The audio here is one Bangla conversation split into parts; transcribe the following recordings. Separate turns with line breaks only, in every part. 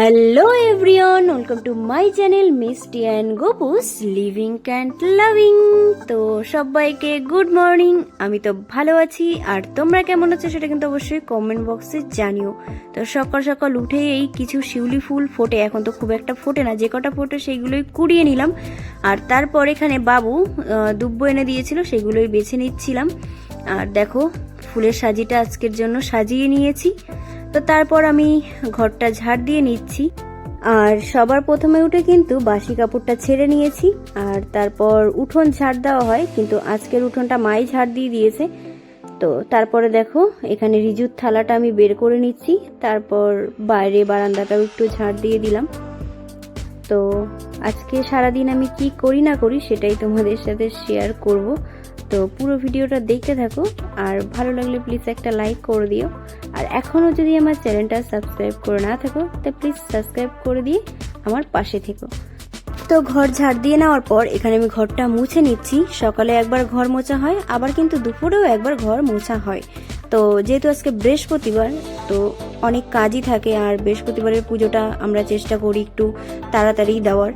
Hello everyone welcome to my channel Misti and Gopus living and loving তো সবাইকে গুড মর্নিং আমি তো ভালো আছি। আর তোমরা কেমন আছো সেটা কিন্তু অবশ্যই কমেন্ট বক্সে জানিও। তো সকাল সকাল উঠে এই কিছু শিউলি ফুল ফোটে। এখন তো খুব একটা ফোটে না। যে কটা ফোটে সেইগুলোই কুড়িয়ে নিলাম। আর তারপর এখানে বাবু দুব্বো এনে দিয়েছিল, সেগুলোই বেছে নিচ্ছিলাম। আর দেখো, ফুলের সাজিটা আজকের জন্য সাজিয়ে নিয়েছি। তো তারপর আমি ঘরটা ঝাড় দিয়ে নিচ্ছি। আর সবার প্রথমে উঠে কিন্তু বাসি কাপড়টা ছেড়ে নিয়েছি। আর তারপর উঠোন ঝাড় দেওয়া হয়, কিন্তু আজকের উঠোনটা মাই ঝাড় দিয়ে দিয়েছে। তো তারপরে দেখো, এখানে রিজুর থালাটা আমি বের করে নিচ্ছি। তারপর বাইরে বারান্দাটাও একটু ঝাড় দিয়ে দিলাম। তো আজকে সারাদিন আমি কি করি না করি সেটাই তোমাদের সাথে শেয়ার করব। তো পুরো ভিডিওটা দেখতে থাকো। আর ভালো লাগলে প্লিজ একটা লাইক করে দিও। আর এখনও যদি আমার চ্যানেলটা সাবস্ক্রাইব করে না থাকো, তো প্লিজ সাবস্ক্রাইব করে দিয়ে আমার পাশে থেকো। তো ঘর ঝাড় দিয়ে নেওয়ার পর এখানে আমি ঘরটা মুছে নিচ্ছি। সকালে একবার ঘর মোছা হয়, আবার কিন্তু দুপুরেও একবার ঘর মোছা হয়। তো যেহেতু আজকে বৃহস্পতিবার, তো অনেক কাজই থাকে আর বৃহস্পতিবারের পুজোটা আমরা চেষ্টা করি একটু তাড়াতাড়ি দেওয়ার।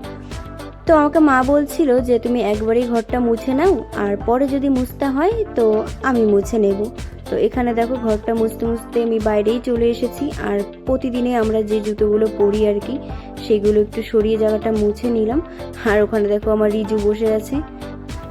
তো আমাকে মা বলছিল যে, তুমি একবারই ঘরটা মুছে নাও, আর পরে যদি মুছতে হয়, তো আমি মুছে নেব। তো এখানে দেখো ঘরটা মুছতে মুছতে আমি বাইরেই চলে এসেছি। আর প্রতিদিনে আমরা যে জুতোগুলো পরি আর কি, সেগুলো একটু সরিয়ে জায়গাটা মুছে নিলাম। আর ওখানে দেখো আমার রিজু বসে আছে।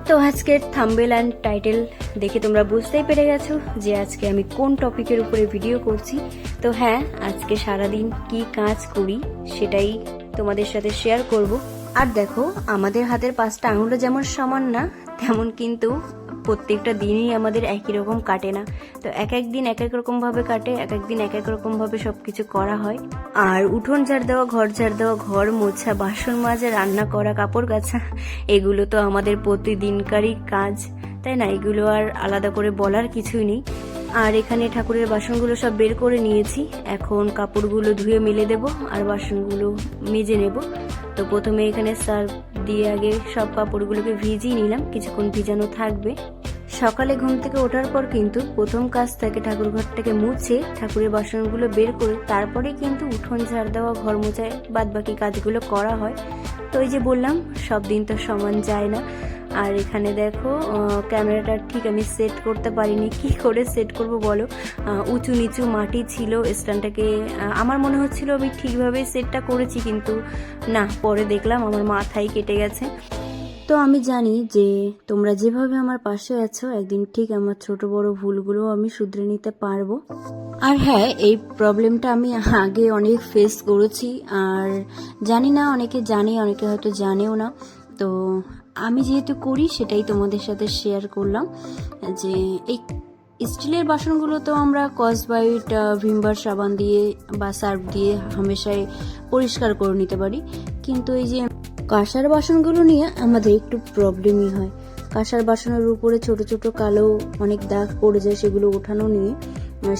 তো আজকের থাম্বেল অ্যান্ড টাইটেল দেখে তোমরা বুঝতেই পেরে গেছো যে আজকে আমি কোন টপিকের উপরে ভিডিও করছি। তো হ্যাঁ আজকে সারাদিন কি কাজ করি সেটাই তোমাদের সাথে শেয়ার করব। আর দেখো, আমাদের হাতের পাঁচটা আঙুলও যেমন সমান না, তেমন কিন্তু প্রত্যেকটা দিনই আমাদের একই রকম কাটে না। তো এক এক দিন এক এক রকম ভাবে কাটে, এক এক দিন এক এক রকম ভাবে সবকিছু করা হয়। আর উঠোন ঝাড় দেওয়া, ঘর ঝাড় দেওয়া, ঘর মোছা, বাসন মাজা, রান্না করা, কাপড় কাচা, এগুলো তো আমাদের প্রতিদিনকারই কাজ। তাই না? এগুলো আর আলাদা করে বলার কিছুই নেই। আর এখানে ঠাকুরের বাসনগুলো সব বের করে নিয়েছি। এখন কাপড়গুলো ধুয়ে মেলে দেব আর বাসনগুলো মেজে নেব। তো প্রথমে এখানে সার্ফ দিয়ে আগে সব কাপড়গুলোকে ভিজিয়ে নিলাম। কিছুক্ষণ ভিজানো থাকবে। সকালে ঘুম থেকে ওঠার পর কিন্তু প্রথম কাজ থাকে ঠাকুর ঘরটাকে মুছে ঠাকুরের বাসনগুলো বের করে তারপরে কিন্তু উঠোন ঝাড় দেওয়া, ঘর মোছায় বাদ বাকি কাজগুলো করা হয়। তো ওই যে বললাম, সব দিন তো সমান যায় না। আর এখানে দেখো ক্যামেরাটা ঠিক আমি সেট করতে পারিনি। কি করে সেট করব বলো? উঁচু নিচু মাটি ছিল, স্ট্যান্ডটাকে আমার মনে হচ্ছিল আমি ঠিকভাবে সেটটা করেছি, কিন্তু না, পরে দেখলাম আমার মাথায় কেটে গেছে। তো আমি জানি যে তোমরা যেভাবে আমার পাশে আছো, একদিন ঠিক আমার ছোট বড় ভুলগুলো আমি শুধরে নিতে পারব। আর হ্যাঁ এই প্রবলেমটা আমি আগে অনেক ফেস করেছি, আর জানি না, অনেকে জানে, অনেকে হয়তো জানেও না। তো আমি যেহেতু করি, সেটাই তোমাদের সাথে শেয়ার করলাম যে এই স্টিলের বাসনগুলো তো আমরা কসবাইট ভিমবার সাবান দিয়ে বা সার্ফ দিয়ে হামেশাই পরিষ্কার করে নিতে পারি। কিন্তু এই যে কাঁসার বাসনগুলো নিয়ে আমাদের একটু প্রবলেমই হয়। কাঁসার বাসনের উপরে ছোট ছোট কালো অনেক দাগ পড়ে যায় সেগুলো ওঠানো নিয়ে।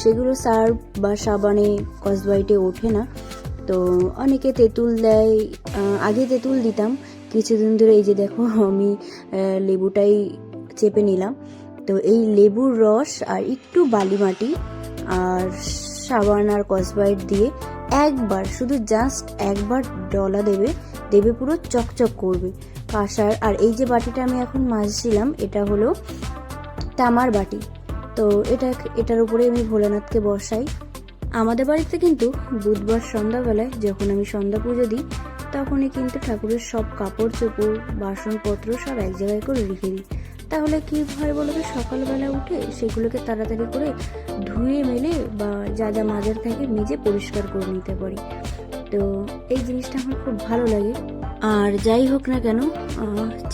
সেগুলো সার্ফ বা সাবানে, কসবাইটে ওঠে না। তো অনেকে তেঁতুল দেয়। আগে তেঁতুল দিতাম। কিছুদিন ধরে এই যে দেখো, আমি লেবুটাই চেপে নিলাম। তো এই লেবুর রস আর একটু বালি মাটি আর সাবান আর কসবাইট দিয়ে একবার, শুধু জাস্ট একবার ডলা দেবে। দেবে পুরো চকচক করবে। কাঁসার, আর এই যে বাটিটা আমি এখন মাজছিলাম, এটা হলো তামার বাটি। তো এটা এটার উপরে আমি ভোলানাথকে বসাই। আমাদের বাড়িতে কিন্তু বুধবার সন্ধ্যাবেলায় যখন আমি সন্ধ্যা পুজো দিই, তখনই কিন্তু ঠাকুরের সব কাপড় চোপড়, বাসনপত্র সব এক জায়গায় করে রেখে দিই। তাহলে কি হয় বলো তো, সকালবেলা উঠে সেগুলোকে তাড়াতাড়ি করে ধুয়ে মেলে বা যা যা মাজার থাকে মেজে পরিষ্কার করে নিতে পারি। তো এই জিনিসটা আমার খুব ভালো লাগে। আর যাই হোক না কেন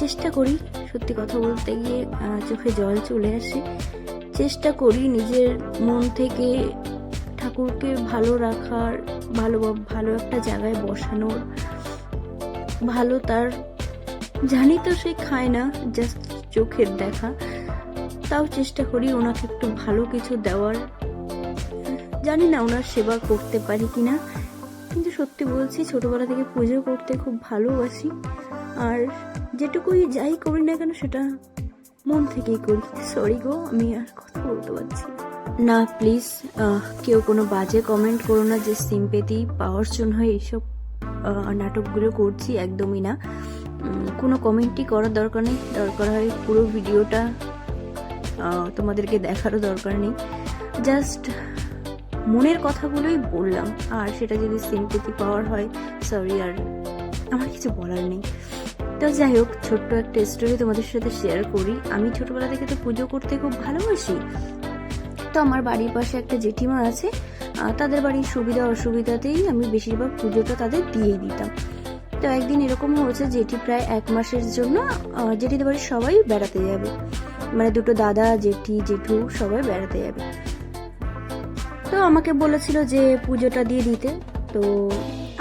চেষ্টা করি সত্যি কথা বলতে গিয়ে চোখে জল চলে আসে। চেষ্টা করি নিজের মন থেকে ঠাকুরকে ভালো রাখার, ভালো ভালো একটা জায়গায় বসানোর। ভালো তার, জানি তো সে খায় না জাস্ট চোখের দেখা। তাও চেষ্টা করি ওনাকে একটু ভালো কিছু দেওয়ার। জানি না ওনার সেবা করতে পারি কিনা। কিন্তু সত্যি বলছি, ছোটবেলা থেকে পুজো করতে খুব ভালোবাসি। আর যেটুকুই যাই করি না কেন, সেটা মন থেকেই করি। সরি গো, আমি আর কথা বলতে পারছি না। প্লিজ কেউ কোনো বাজে কমেন্ট করো না, যে সিম্পেতি পাওয়ার জন্য এইসব নাটকগুলো করছি, একদমই না। কোনো কমেন্টই করার দরকার নেই। দরকার হয় পুরো ভিডিওটা তোমাদেরকে দেখারও দরকার নেই। জাস্ট মনের কথাগুলোই বললাম। আর সেটা যদি সিম্পেতি পাওয়ার হয় সরি আর আমার কিছু বলার নেই। তো যাই হোক, ছোট্ট একটা স্টোরি তোমাদের সাথে শেয়ার করি। আমি ছোটবেলা থেকে তো পুজো করতে খুব ভালোবাসি। তো আমার বাড়ির পাশে একটা জেঠিমা আছে তাদের বাড়ির সুবিধা অসুবিধাতেই আমি বেশিরভাগ পুজোটা তাদের দিয়েই দিতাম। তো একদিন এরকম হয়েছে, জেঠি প্রায় এক মাসের জন্য জেঠিদের বাড়ির সবাই বেড়াতে যাবে। মানে দুটো দাদা, জেঠি, জেঠু সবাই বেড়াতে যাবে। তো আমাকে বলেছিল যে পুজোটা দিয়ে দিতে। তো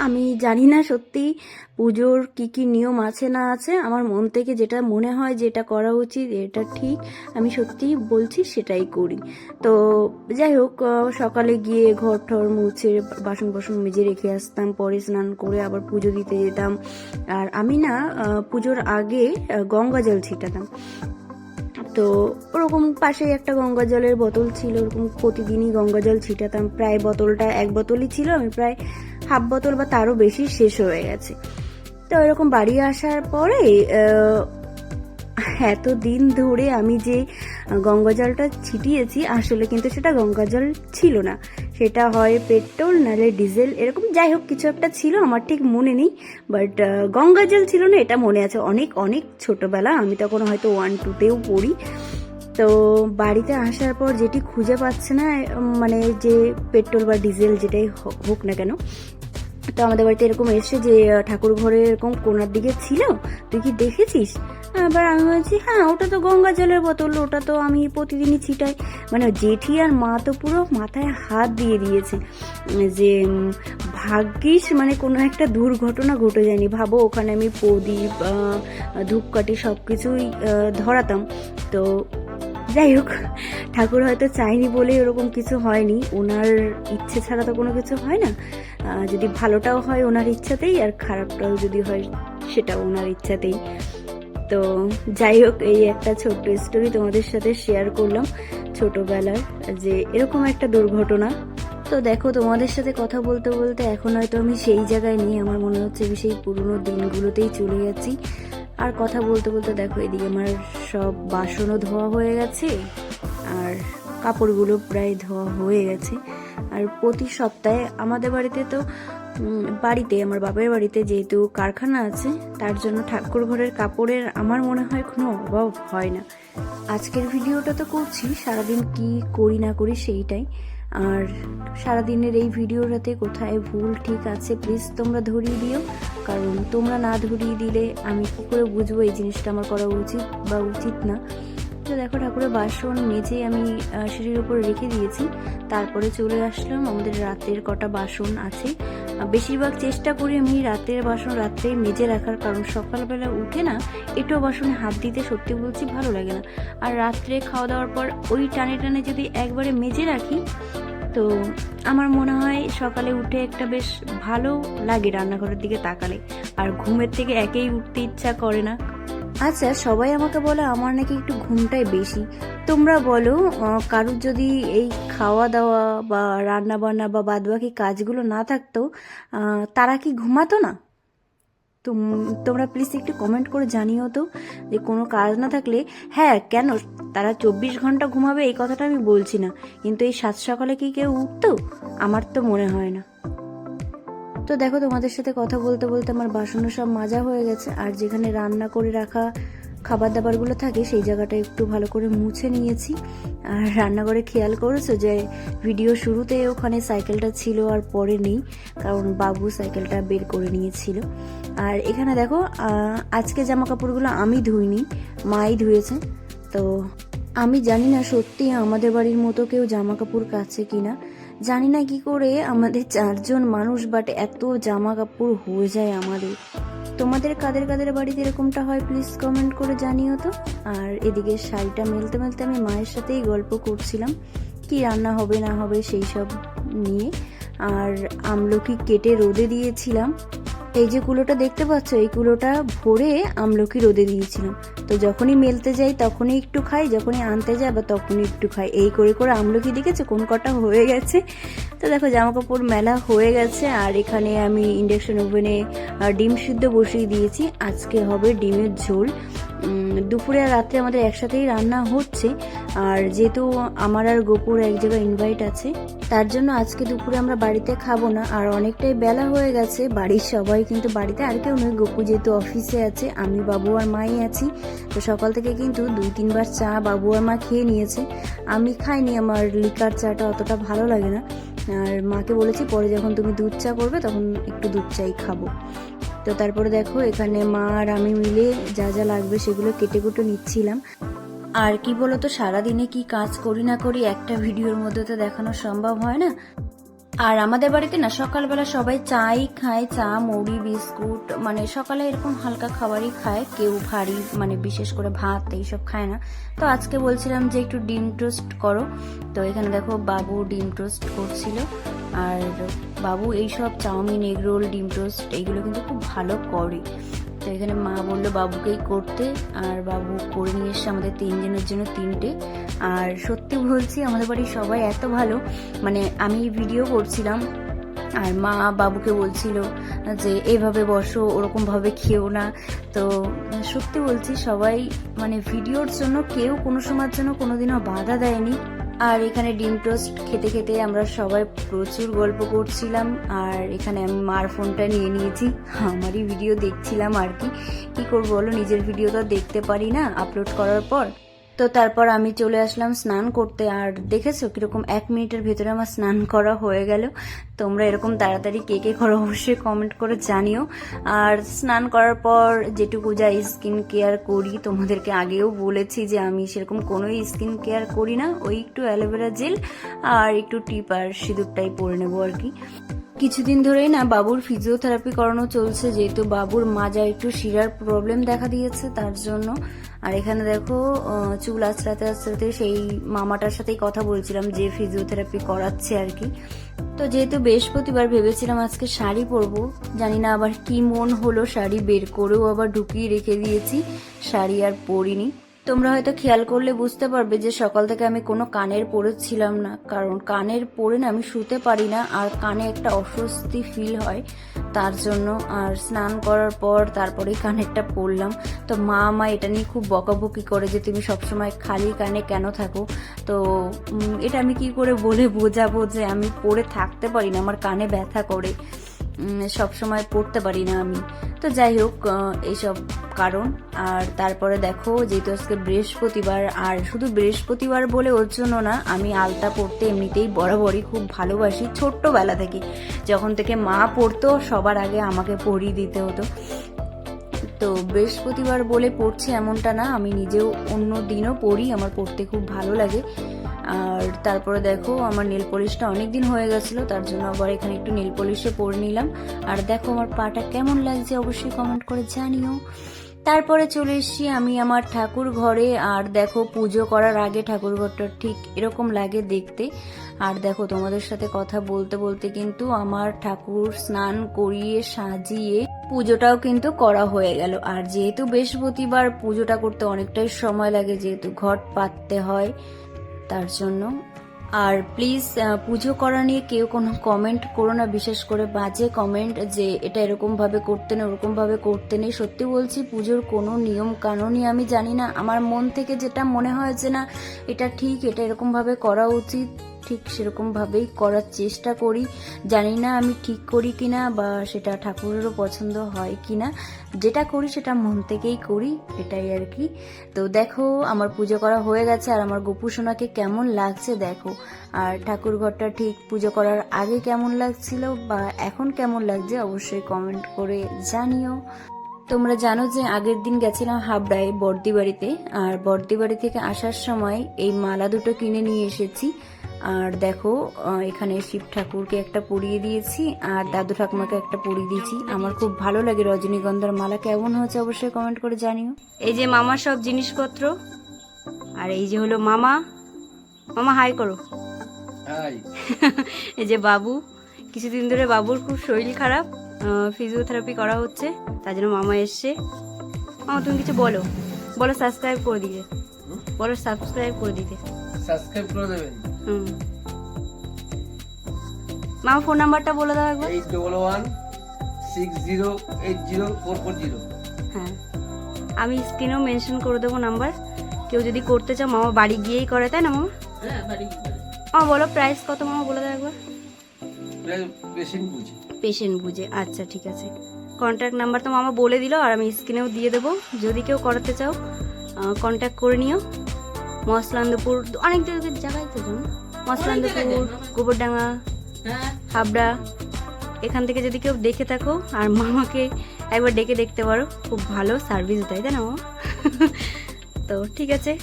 আমি জানি না সত্যি পুজোর কি কি নিয়ম আছে না আছে। আমার মন থেকে যেটা মনে হয় যেটা করা উচিত, এটা ঠিক, আমি সত্যি বলছি সেটাই করি। তো যাই হোক সকালে গিয়ে ঘর ঠর মুছে বাসন বাসন মেজে রেখে আসতাম, পরে স্নান করে আবার পুজো দিতে যেতাম। আর আমি না পুজোর আগে গঙ্গা জল ছিটাতাম। তো ওরকম পাশেই একটা গঙ্গা জলের বোতল ছিল, ওরকম প্রতিদিনই গঙ্গা জল ছিটাতাম। প্রায় বোতলটা এক বোতলই ছিল, আমি প্রায় হাফ বোতল বা তারও বেশি শেষ হয়ে গেছে। তো এরকম বাড়ি আসার পরে এতদিন এত দিন ধরে আমি যে গঙ্গা জলটা ছিটিয়েছি, আসলে কিন্তু সেটা গঙ্গা জল ছিল না। সেটা হয় পেট্রোল, নাহলে ডিজেল, এরকম যাই হোক, কিছু একটা ছিল, আমার ঠিক মনে নেই বাট গঙ্গা জল ছিল না, এটা মনে আছে। অনেক অনেক ছোটবেলা, আমি তখন হয়তো ওয়ান টুতেও পড়ি। তো বাড়িতে আসার পর যেটি খুঁজে পাচ্ছে না মানে যে পেট্রোল বা ডিজেল যেটাই হোক না কেন, তো আমাদের বাড়িতে এরকম এসে যে ঠাকুর ঘরে এরকম কোনার দিকে ছিল। তুই কি দেখেছিস? এবার আমি বলছি হ্যাঁ ওটা তো গঙ্গা জলের বোতল, ওটা তো আমি প্রতিদিনই ছিটাই। মানে জেঠি আর মা তো পুরো মাথায় হাত দিয়ে দিয়েছে, যে ভাগ্যিস মানে কোনো একটা দুর্ঘটনা ঘটে যায়নি। ভাবো, ওখানে আমি প্রদীপ ধূপকাঠি সব কিছুই ধরাতাম। তো যাই হোক, ঠাকুর হয়তো চাইনি বলে ওরকম কিছু হয়নি। ওনার ইচ্ছে ছাড়া তো কোনো কিছু হয় না। যদি ভালোটাও হয় ওনার ইচ্ছাতেই, আর খারাপটাও যদি হয় সেটা ওনার ইচ্ছাতেই। তো যাই হোক, এই একটা ছোট্ট স্টোরি তোমাদের সাথে শেয়ার করলাম ছোটবেলার, যে এরকম একটা দুর্ঘটনা। তো দেখো, তোমাদের সাথে কথা বলতে বলতে এখন হয়তো আমি সেই জায়গায় নিয়ে আমার মনে হচ্ছে আমি সেই পুরোনো দিনগুলোতেই চলে যাচ্ছি। আর কথা বলতে বলতে দেখো, এদিকে আমার সব বাসনও ধোয়া হয়ে গেছে, আর কাপড়গুলো প্রায় ধোয়া হয়ে গেছে। আর প্রতি সপ্তাহে আমাদের বাড়িতে তো বাড়িতে, আমার বাবার বাড়িতে যেহেতু কারখানা আছে, তার জন্য ঠাকুর ঘরের কাপড়ের আমার মনে হয় কোনো অভাব হয় না। আজকের ভিডিওটা তো করছি, সারাদিন কি করি না করি সেইটাই। আর সারাদিনের এই ভিডিওটাতে কোথায় ভুল ঠিক আছে প্লিজ তোমরা ধরিয়ে দিও। কারণ তোমরা না ধরিয়ে দিলে আমি কি করে বুঝব এই জিনিসটা আমার করা উচিত বা উচিত না? তো দেখো, ঠাকুরের বাসন মেজে আমি সিঁড়ির উপর রেখে দিয়েছি। তারপরে চলে আসলাম, আমাদের রাতের কটা বাসন আছে। বেশিরভাগ চেষ্টা করি আমি রাতের বাসন রাত্রে মেজে রাখার, কারণ সকালবেলা উঠে না এটাও বাসনে হাত দিতে সত্যি বলছি ভালো লাগে না। আর রাত্রে খাওয়া দাওয়ার পর ওই টানে টানে যদি একবারে মেজে রাখি, তো আমার মনে হয় সকালে উঠে একটা বেশ ভালো লাগে রান্নাঘরের দিকে তাকালে। আর ঘুমের থেকে একেই উঠতে ইচ্ছা করে না। আচ্ছা সবাই আমাকে বলে আমার নাকি একটু ঘুমটাই বেশি। তোমরা বলো কারুর যদি এই খাওয়া দাওয়া বা রান্না বান্না বা বাদবাকি কাজগুলো না থাকতো তারা কি ঘুমাতো না? তোম- তোমরা প্লিজ একটু কমেন্ট করে জানিও তো যে কোনো কাজ না থাকলে হ্যাঁ কেন? তারা চব্বিশ ঘণ্টা ঘুমাবে, এই কথাটা আমি বলছি না। কিন্তু এই সাত সকালে কি কেউ উঠতো? আমার তো মনে হয় না। তো দেখো, তোমাদের সাথে কথা বলতে বলতে আমার বাসনও সব মাজা হয়ে গেছে। আর যেখানে রান্না করে রাখা খাবার দাবারগুলো থাকে, সেই জায়গাটা একটু ভালো করে মুছে নিয়েছি। আর রান্নাঘরে খেয়াল করেছ যে, ভিডিও শুরুতে ওখানে সাইকেলটা ছিল আর পরে নেই, কারণ বাবু সাইকেলটা বের করে নিয়েছিল। আর এখানে দেখো আজকে জামা কাপড়গুলো আমি ধুইনি, মাই ধুয়েছে। তো আমি জানি না সত্যি আমাদের বাড়ির মতো কেউ জামা কাপড় কাছে কিনা জানি না কি করে আমাদের চারজন মানুষ বাট এত জামা কাপড় হয়ে যায় আমাদের। তোমাদের কাদের কাদের বাড়িতে এরকমটা হয় প্লিজ কমেন্ট করে জানিও তো। আর এদিকে শাড়িটা মেলতে মেলতে আমি মায়ের সাথেই গল্প করছিলাম, কি রান্না হবে না হবে সেই সব নিয়ে। আর আমলকি কেটে রোদে দিয়েছিলাম। এই যে কুলোটা দেখতে পাচ্ছ, এই কুলোটা ভরে আমলকি রোদে দিয়েছিলাম তো যখনই মেলতে যাই, তখনই একটু খাই, যখনই আনতে যাই বা তখনই একটু খাই। এই করে করে আমলকি দেখেছ কোন কটা হয়ে গেছে? তো দেখো জামা কাপড় মেলা হয়ে গেছে, আর এখানে আমি ইন্ডাকশন ওভেনে ডিম সিদ্ধ বসিয়ে দিয়েছি। আজকে হবে ডিমের ঝোল। দুপুরে আর রাত্রে আমাদের একসাথেই রান্না হচ্ছে। আর যেহেতু আমার আর গোপুর এক জায়গায় ইনভাইট আছে, তার জন্য আজকে দুপুরে আমরা বাড়িতে খাব না। আর অনেকটাই বেলা হয়ে গেছে, বাড়ির সবাই কিন্তু বাড়িতে আর কেউ নয়। গপু যেহেতু অফিসে আছে, আমি, বাবু আর মাই আছি। তো সকাল থেকে কিন্তু দুই, তিনবার চা বাবু আর মা খেয়ে নিয়েছে। আমি খাইনি, আমার লিকার চাটা অতটা ভালো লাগে না। আর মাকে বলেছি, পরে যখন তুমি দুধ চা করবে, তখন একটু দুধ চাই খাব। তো তারপরে দেখো, এখানে মা আর আমি মিলে যা যা লাগবে সেগুলো কেটে কুটে নিচ্ছিলাম। আর কি বলতো, সারাদিনে কি কাজ করি না করি একটা ভিডিওর মধ্যে তো দেখানো সম্ভব হয় না। আর আমাদের বাড়িতে না, সকালবেলা সবাই চাই খায়, চা, মুড়ি, বিস্কুট মানে সকালে এরকম হালকা খাবারই খায়, কেউ ভারী মানে বিশেষ করে ভাত এইসব খায় না। তো আজকে বলছিলাম যে একটু ডিম টোস্ট করো। তো এখানে দেখো বাবু ডিম টোস্ট করছিল, আর বাবু এইসব চাউমিন, এগ রোল, ডিম টোস্ট, এইগুলো কিন্তু খুব ভালো করে। তো এখানে মা বলল বাবুকেই করতে, আর বাবু করে নিয়ে এসছে আমাদের তিনজনের জন্য তিনটে। আর সত্যি বলছি, আমাদের বাড়ির সবাই এত ভালো। মানে আমি ভিডিও করছিলাম, আর মা বাবুকে বলছিল যে, এইভাবে বসো, ওরকমভাবে খেও না। তো সত্যি বলছি, সবাই মানে ভিডিওর জন্য কেউ কোনো সময়ের জন্য কোনোদিনও বাধা দেয়নি। আর এখানে ডিম টোস্ট খেতে খেতে আমরা সবাই প্রচুর গল্প করছিলাম, আর এখানে আমি মার ফোনটা নিয়ে নিয়েছি। আমারই ভিডিও দেখছিলাম আর কি। কী করব বলো, নিজের ভিডিও তো দেখতে পারি না। আপলোড করার পর তো তারপর আমি চলে আসলাম স্নান করতে। আর দেখেছ কীরকম এক মিনিটের ভেতরে আমার স্নান করা হয়ে গেল। তোমরা এরকম তাড়াতাড়ি কে কে করো অবশ্যই কমেন্ট করে জানিও। আর স্নান করার পর যেটুকু যা স্কিন কেয়ার করি তোমাদেরকে আগেও বলেছি যে আমি সেরকম কোনো স্কিন কেয়ার করি না। ওই একটু অ্যালোভেরা জেল আর একটু টিপ আর সিঁদুরটাই পরে নেব আর কি। কিছুদিন ধরেই না বাবুর ফিজিওথেরাপি করানো চলছে। যেহেতু বাবুর মাজা একটু শিরার প্রবলেম দেখা দিয়েছে তার জন্য আর এখানে দেখো চুল আসতে আসতে সেই মামাটার সাথেই কথা বলছিলাম, যে ফিজিওথেরাপি করাচ্ছে আর কি। তো যেহেতু বৃহস্পতিবার ভেবেছিলাম আজকে শাড়ি পরবো, জানি না আবার কি মন হলো শাড়ি বের করেও আবার ঢুকিয়ে রেখে দিয়েছি, শাড়ি আর পরিনি। তোমরা হয়তো খেয়াল করলে বুঝতে পারবে যে সকাল থেকে আমি কোনো কানের পরেছিলাম না, কারণ কানের পরে না আমি শুতে পারি না আর কানে একটা অস্বস্তি ফিল হয়। তার জন্য আর স্নান করার পর তারপরেই কানেরটা পরলাম। তো মা মা এটা নিয়ে খুব বকাবকি করে যে তুমি সবসময় খালি কানে কেন থাকো? তো এটা আমি কি করে বলে বোঝাবো যে আমি পরে থাকতে পারি না, আমার কানে ব্যথা করে। সব সময় পড়তে পারি না আমি। তো যাই হোক এইসব কারণ। আর তারপরে দেখো, যেহেতু আজকে বৃহস্পতিবার, আর শুধু বৃহস্পতিবার বলে ওর জন্য না, আমি আলতা পড়তে এমনিতেই বরাবরই খুব ভালোবাসি ছোট্টবেলা থেকে। যখন থেকে মা পড়তো, সবার আগে আমাকে পড়িয়ে দিতে হতো। তো বৃহস্পতিবার বলে পড়ছি এমনটা না, আমি নিজেও অন্য দিনও পড়ি, আমার পড়তে খুব ভালো লাগে। আর তারপরে দেখো, আমার নেল পলিশটা অনেক দিন হয়ে গেছিল, তার জন্য আবার এখানে একটু নেল পলিশও পরে নিলাম। আর দেখো, আমার পাটা কেমন লাগছে অবশ্যই কমেন্ট করে জানিও। তারপরে চলে এসেছি আমি আমার ঠাকুর ঘরে, আর দেখো, পুজো করার আগে ঠাকুর ঘরটা ঠিক এরকম লাগে দেখতে। আর দেখো, তোমাদের সাথে কথা বলতে বলতে কিন্তু আমার ঠাকুর স্নান করিয়ে সাজিয়ে পুজোটাও কিন্তু করা হয়ে গেল। আর যেহেতু বৃহস্পতিবার পুজোটা করতে অনেকটাই সময় লাগে, যেহেতু ঘট পাততে হয় তার জন্য। আর প্লিজ পুজো করা নিয়ে কেউ কোনো কমেন্ট করো না, বিশেষ করে বাজে কমেন্ট যে এটা এরকমভাবে করতে নেই ওরকমভাবে করতে নেই। সত্যি বলছি, পুজোর কোনো নিয়ম কানুনই আমি জানি না। আমার মন থেকে যেটা মনে হয় যে না, এটা ঠিক, এটা এরকমভাবে করা উচিত। ঠিক সেরকমভাবেই করার চেষ্টা করি। জানি না আমি ঠিক করি কিনা বা সেটা ঠাকুরেরও পছন্দ হয় কি না যেটা করি সেটা মন থেকেই করি, এটাই আর কি। তো দেখো, আমার পুজো করা হয়ে গেছে আর আমার গোপু সোনাকে কেমন লাগছে দেখো। আর ঠাকুর ঘরটা ঠিক পুজো করার আগে কেমন লাগছিল বা এখন কেমন লাগছে অবশ্যই কমেন্ট করে জানিও। তোমরা জানো যে আগের দিন গেছিলাম হাবড়ায় বর্দি বাড়িতে আর বর্দি বাড়ি থেকে আসার সময় এই মালা দুটো কিনে নিয়ে এসেছি। আর দেখো এখানে শিব ঠাকুরকে একটা পরিয়ে দিয়েছি আর দাদু ঠাকুমাকে একটা পরিয়ে দিয়েছি। আমার খুব ভালো লাগে রজনীগন্ধার মালা। কেমন হয়েছে অবশ্যই কমেন্ট করে জানিও। এই যে মামার সব জিনিসপত্র আর এই যে হলো মামা। মামা হাই করো। এই যে বাবু। কিছুদিন ধরে বাবুর খুব শরীর খারাপ ফিজিওথেরাপি করা হচ্ছে তার জন্য মামা এসছে। মামা তুমি কিছু বলো। বলো সাবস্ক্রাইব করে দিতে বলো সাবস্ক্রাইব করে দিতে।
সাবস্ক্রাইব করে দেবেন।
হুম। মামা ফোন নাম্বারটা বলে দাও একবার।
Eight double one six zero eight zero four four zero.
হ্যাঁ। আমি স্ক্রিনেও মেনশন করে দেবো নাম্বার। কেউ যদি করতে চাও মামা বাড়ি গিয়েই করে তাই না মামা?
হ্যাঁ বাড়ি
মামা বলো প্রাইস কত মামা বলে দাও একবার।
পেশেন্ট বুঝি।
পেশেন্ট বুঝে আচ্ছা ঠিক আছে। কন্ট্যাক্ট নাম্বার তো মামা বলে দিল আর আমি স্ক্রিনেও দিয়ে দেবো। যদি কেউ করাতে চাও কন্ট্যাক্ট করে নিও। মসলান্দপুর অনেক জায়গায় তো জানো? মসলান্দপুর গোবরডাঙ্গা হাবড়া। এখান থেকে যদি কেউ দেখে থাকো আর মামাকে একবার ডেকে দেখতে পারো খুব ভালো সার্ভিস দেয় তাই না মামা? তো ঠিক আছে।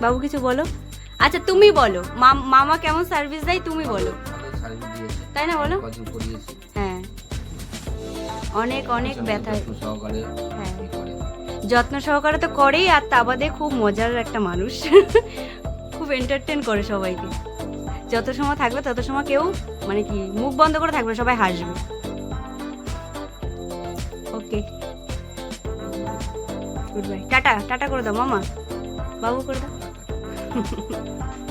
বাবু কিছু বলো? আচ্ছা তুমি বলো। মাম- কেমন সার্ভিস দেয় তুমি বলো। তাই না বলো? হ্যাঁ। অনেক অনেক ব্যথা। হ্যাঁ। যত্ন সহকারে তো করেই, আর তা বাদে খুব মজার একটা মানুষ। খুব এন্টারটেন করে সবাইকে। যত সময় থাকবে, তত সময় কেউ মানে কি, মুখ বন্ধ করে থাকবে, সবাই হাসবে। Okay good bye tata tata করে দাও, মামা। বাবু করে দাও।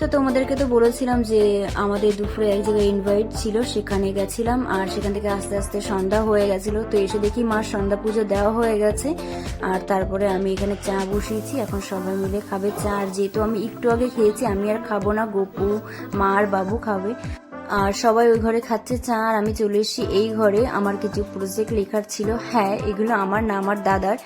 তো তোমাদেরকে তো বলেছিলাম যে আমাদের দুপুরে এক জায়গায় ইনভাইট ছিল, সেখানে গেছিলাম, আর সেখান থেকে আস্তে আস্তে সন্ধ্যা হয়ে গেছিল। তো এসে দেখি মার সন্ধ্যা পুজো দেওয়া হয়ে গেছে, আর তারপরে আমি এখানে চা বসিয়েছি, এখন সবাই মিলে খাবে। চা আর যেহেতু আমি একটু আগে খেয়েছি, আমি আর খাব না, গপু, মা আর বাবু খাবে। আর সবাই ওই ঘরে খাচ্ছে চা, আর আমি চলে এসেছি এই ঘরে। আমার কিছু প্রজেক্ট লেখার ছিল। হ্যাঁ এগুলো আমার না, আমার দাদার।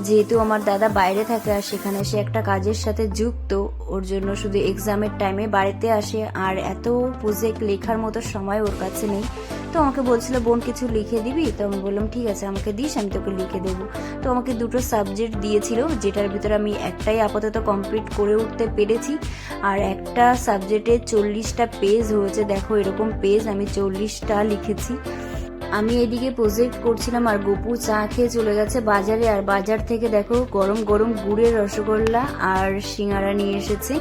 যেহেতু আমার দাদা বাইরে থাকে আর সেখানে সে একটা কাজের সাথে যুক্ত, ওর জন্য শুধু এক্সামের টাইমে বাড়িতে আসে। আর এত প্রজেক্ট লেখার মতো সময় ওর কাছে নেই। তো আমাকে বলছিল, বোন, কিছু লিখে দিবি? তো আমি বললাম, ঠিক আছে, আমাকে দিস, আমি তোকে লিখে দেবো। তো আমাকে দুটো সাবজেক্ট দিয়েছিল, যেটার ভিতরে আমি একটাই আপাতত কমপ্লিট করে উঠতে পেরেছি। আর একটা সাবজেক্টে চল্লিশটা পেজ হয়েছে, দেখো এরকম পেজ আমি চল্লিশটা লিখেছি। আমি এদিকে প্রজেক্ট করছিলাম, আর গপু চা খেয়ে চলে গেছে বাজারে। আর বাজার থেকে দেখো, গরম গরম গুড়ের রসগোল্লা আর সিঙ্গারা নিয়ে এসেছে।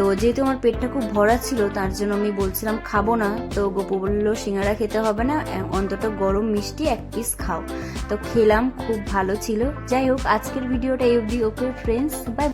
তো যেহেতু আমার পেটটা খুব ভরা ছিল, তার জন্য আমি বলছিলাম, খাব না। তো গপু বলল, সিঙ্গারা খেতে হবে না অন্তত গরম মিষ্টি এক পিস খাও। তো খেলাম, খুব ভালো ছিল। যাই হোক, আজকের ভিডিওটা এই অবধি। Okay friends by